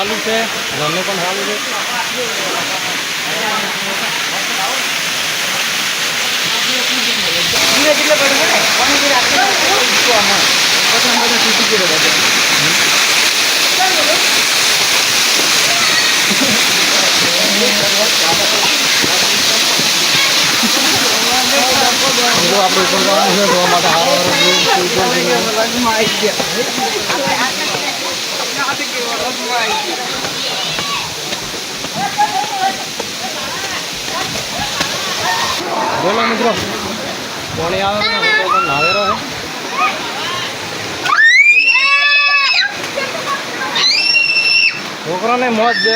ચાલુ છે ઘરનું પણ ચાલુ છે ધીરે જેટલે પડે ને પાણી જે રાખે ને એ ઈકો આમાં પછી આમ બધું તૂટી ગયેલું બધું. જો આપણે ઉપર જવાનું છે જોવા માટે હારો બોલો મિત્રો. પાણી આવે છે રહે છોકરાને મોજ છે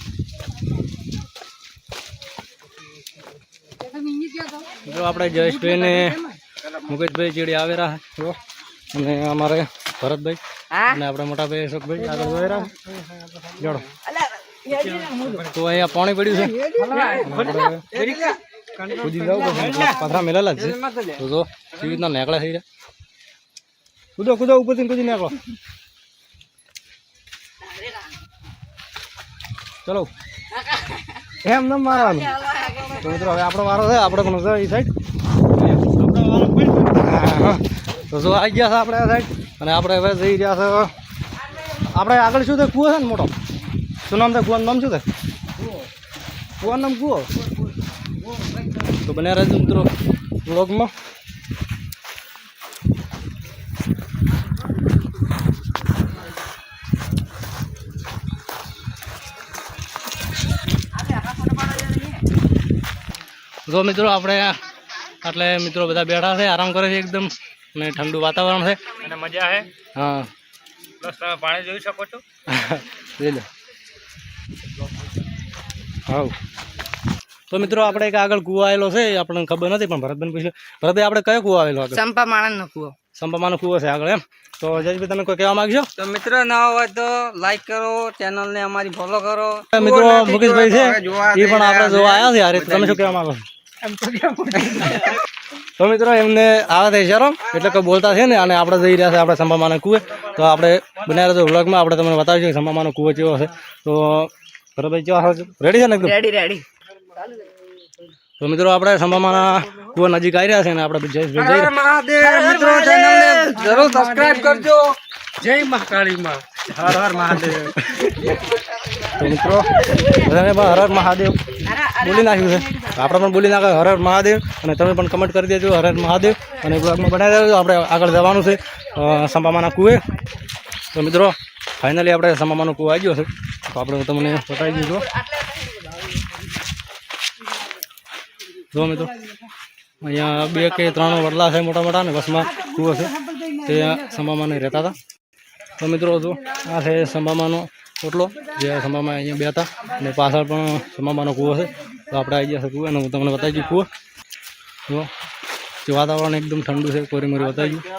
જો આપણે જયેશભાઈ ને મુકેશભાઈ ચીડી જો. અને અમારે ભરતભાઈ અને આપણા મોટાભાઈ અશોકભાઈ આગળ જોઈ રહ્યા જોડો. તો અહીંયા પાણી પડ્યું છે. કૂદી જવું પથરા મેલેલા જ છે. તો જો કેવી રીતના નેકળા થઈ રહ્યા કૂદો કૂદો ઉપરથી કૂદી નેકળો. ચલો. એમ ન મારવાનું. તો મિત્રો, હવે આપણો વારો છે, આપણે પણ છે એ સાઈડ તો જો આવી ગયા છે આપણે આ સાઈડ અને આપણે હવે જઈ રહ્યા છે, આપણે આગળ શું છે? કૂવો છે ને મોટો? શું નામ છે? કૂવાનું નામ શું છે? કૂવાનું નામ કૂવો? તો બને રહેજો મિત્રો બ્લોગમાં જો મિત્રો આપણે એટલે મિત્રો બધા બેઠા છે આરામ કરે છે એકદમ અને ઠંડુ વાતાવરણ છે. અને મજા છે હા. પ્લસ તમે પાણી જોઈ શકો છો? જોઈ લો. હા તો મિત્રો આપણે એક આગળ કુવા આવેલો છે આપણને ખબર નથી પણ ભરતબેન પૂછ્યું. ભરતભાઈ આપણે કયો કુવા આવેલો ચંપા માણસ નો કુવો. સંપામાનો કુવો છે આગળ એમ? તો જયેશભાઈ તમે કોઈ કહેવા માંગશો? તો મિત્રો ના હોય તો લાઈક કરો ચેનલ ને અમારી ફોલો કરો. મિત્રો મુકેશભાઈ છે એ પણ આપણે જોવા આવ્યા છે તમે શું કહેવા માંગો છો? તો મિત્રો એમને આવા છે ઇશારો એટલે કે બોલતા છે ને અને આપણે જઈ રહ્યા છે આપણે સંભામાના કુવે. તો આપણે બનાવ્યા તો વ્લોગમાં આપણે તમને બતાવીશું કે સંભામાનો કુવો કેવો છે. તો ભરતભાઈ કેવા રેડી છે ને એકદમ? રેડી રેડી તો મિત્રો આપણે સંભામાના કુવા નજીક આવી રહ્યા છે ને આપણે જય મહાદેવ. મિત્રો ચેનલને જરૂર સબસ્ક્રાઇબ કરજો. જય મહાકાળી માં હર હર મહાદેવ. તો મિત્રો બધાને પણ હર હર મહાદેવ. બોલી નાખ્યું છે. આપણે પણ બોલી નાખે હર મહાદેવ અને તમે પણ કમેન્ટ કરી દેજો હર હર મહાદેવ અને બ્લોગમાં બનાવી દેજો. આપણે આગળ જવાનું છે સંભામાના કૂવે. તો મિત્રો ફાઇનલી આપણે સંપામાનો કુવો આવી ગયો છે. તો આપણે તમને બતાવી દીધો જો. મિત્રો, અહીંયા બે કે ત્રણ વડલા છે મોટા મોટા ને બસમાં કુવો છે. તે સંભામાને રહેતા હતા. તો મિત્રો, જો, આ છે સંભામાનો ઓટલો. જે સંભામાં અહીંયા બે હતા અને પાછળ પણ સંભામાનો કૂવો છે. તો આપણે આવી ગયા છે કૂવો અને હું તમને બતાવી દઉં કૂવો જો જે વાતાવરણ એકદમ ઠંડુ છે કોરી મોરી બતાવી ગયું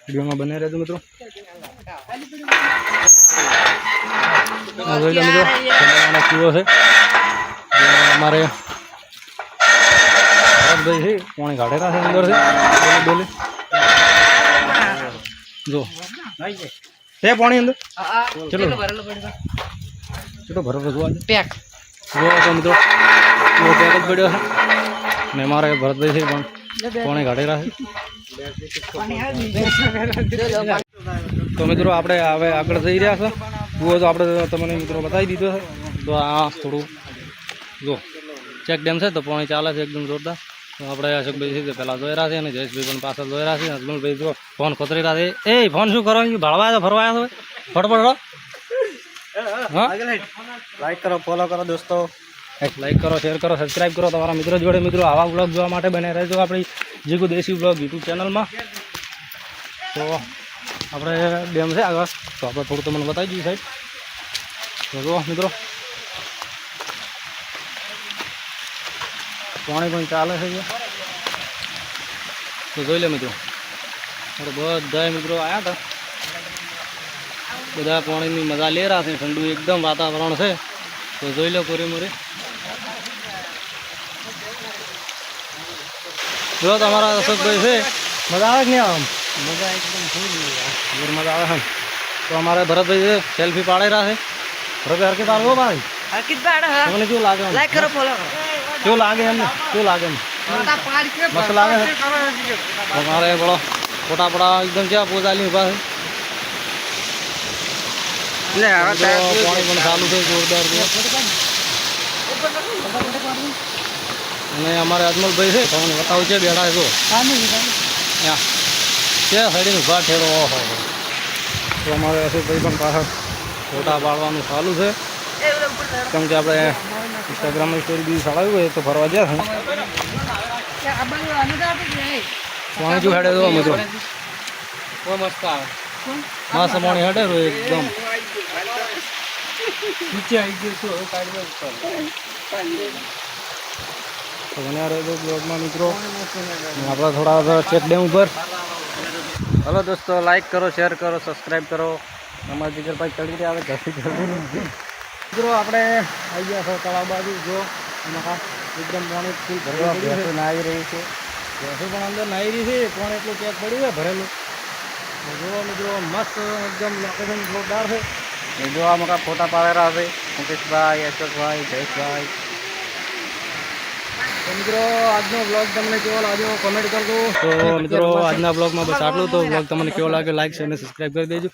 વિડીયોમાં બને રહેજો મિત્રો આ જોઈ લો મિત્રો સંભામાનો કૂવો છે જે અમારે ભરતભાઈ છે પાણી કાઢેલા છે અંદર છે ડોલી જો છે પાણી અંદર? ચલો. ચલો ભરેલો જોવા દે. પેક. જો તો મિત્રો પેક જ પડ્યો છે. ને મારે ભરતભાઈ છે પણ પાણી કાઢેલા છે? તો મિત્રો આપણે હવે આગળ જઈ રહ્યા છે. તો આપણે તમને મિત્રો બતાવી દીધો છે. તો આ થોડું જો ચેક ડેમ છે તો પાણી ચાલે છે એકદમ જોરદાર. આપણે અશોકભાઈ છે પહેલાં દોયરા છે અને જયેશભાઈ પણ પાછળ દોયરા છે. અજમલભાઈ જો ફોન ખોતરી રહ્યા છે. એ ફોન શું કરો છો? ભાળવા આવ્યા છો ફટફટ લાઈક કરો ફોલો કરો દોસ્તો. લાઈક કરો શેર કરો સબસ્ક્રાઈબ કરો. તમારા મિત્રો જોડે મિત્રો આવા બ્લોગ જોવા માટે બને રહેજો આપણી જીગુ દેશી બ્લોગ યુટ્યુબ ચેનલમાં તો આપણે ડેમ છે આગળ. તો આપણે થોડું તમને બતાવી દઈએ સાહેબ. તો મિત્રો પાણી પણ ચાલે છે તો જોઈ લે મિત્રો. બધા મિત્રો આવ્યા હતા. બધા પાણીની મજા લે રહ્યા છે. ઠંડુ એકદમ વાતાવરણ છે. તો જોઈ લો કોરી મોરી. જો તમારા અશોકભાઈ છે. મજા આવે કે નહીં આવે મજા એકદમ ફૂલ મજા આવે. છે? તો અમારે ભરતભાઈ છે સેલ્ફી પાડે રહ્યા છે. ભરતભાઈ હરકે આવો ભાઈ. હરકિત બાડ તમને કેવું લાગે લાઈક કરો ફોલો કરો. કેવું લાગે એમને કેવું લાગે એમ? મસ્ત લાગે છે તો મારે બોલો ફોટા ફોટા એકદમ છે. પોતાની ઊભા છે પાણી પણ ચાલુ છે જોરદાર અને અમારે અજમલભાઈ છે તમને બતાવું છે બેઠા છે જો. ત્યાં. છે સાઈડીને ઊભા ઠેડો ઓહો તો અમારે અશોકભાઈ પણ પાછળ ફોટા પાડવાનું ચાલુ છે. કેમ કે આપણે ઇન્સ્ટાગ્રામની સ્ટોરી બીજી ચડાવ્યું હોય તો ફરવા ગયા હું પાણી જો હેડે જોવા મિત્રો મસ્ત આવે. મસ્ત સમાણી હેડે રહ્યો એકદમ. નીચે આવી ગયું તો. તો બન્યા રહેજો બ્લોગમાં મિત્રો. આપણે થોડા ચેક ડેમ ઉપર. હલો દોસ્તો લાઈક કરો શેર કરો સબસ્ક્રાઈબ કરો. અમારા જીગરભાઈ ચડી રહ્યા આવે ઘસી મિત્રો આપણે આવી ગયા છો તળાવ બાજુ. જો એમાં એકદમ પાણી ફૂલ ભરેલું પડ્યું છે. નાઈ રહી છે. ભેંસો પણ અંદર નાહી રહી છે પાણી એટલું ચેક પડ્યું છે ભરેલું. તો જુઓ મિત્રો મસ્ત એકદમ લોકેશન જોરદાર છે. એ જો આ મકા ફોટા પાડેલા છે. મુકેશભાઈ અશોકભાઈ જયેશભાઈ. તો મિત્રો આજનો બ્લોગ તમને કેવો લાગ્યો? કોમેન્ટ કરજો. તો મિત્રો આજના બ્લોગમાં બસ આટલું. તો બ્લોગ તમને કેવો લાગ્યો લાઈક શેર અને સબસ્ક્રાઈબ કરી દેજો.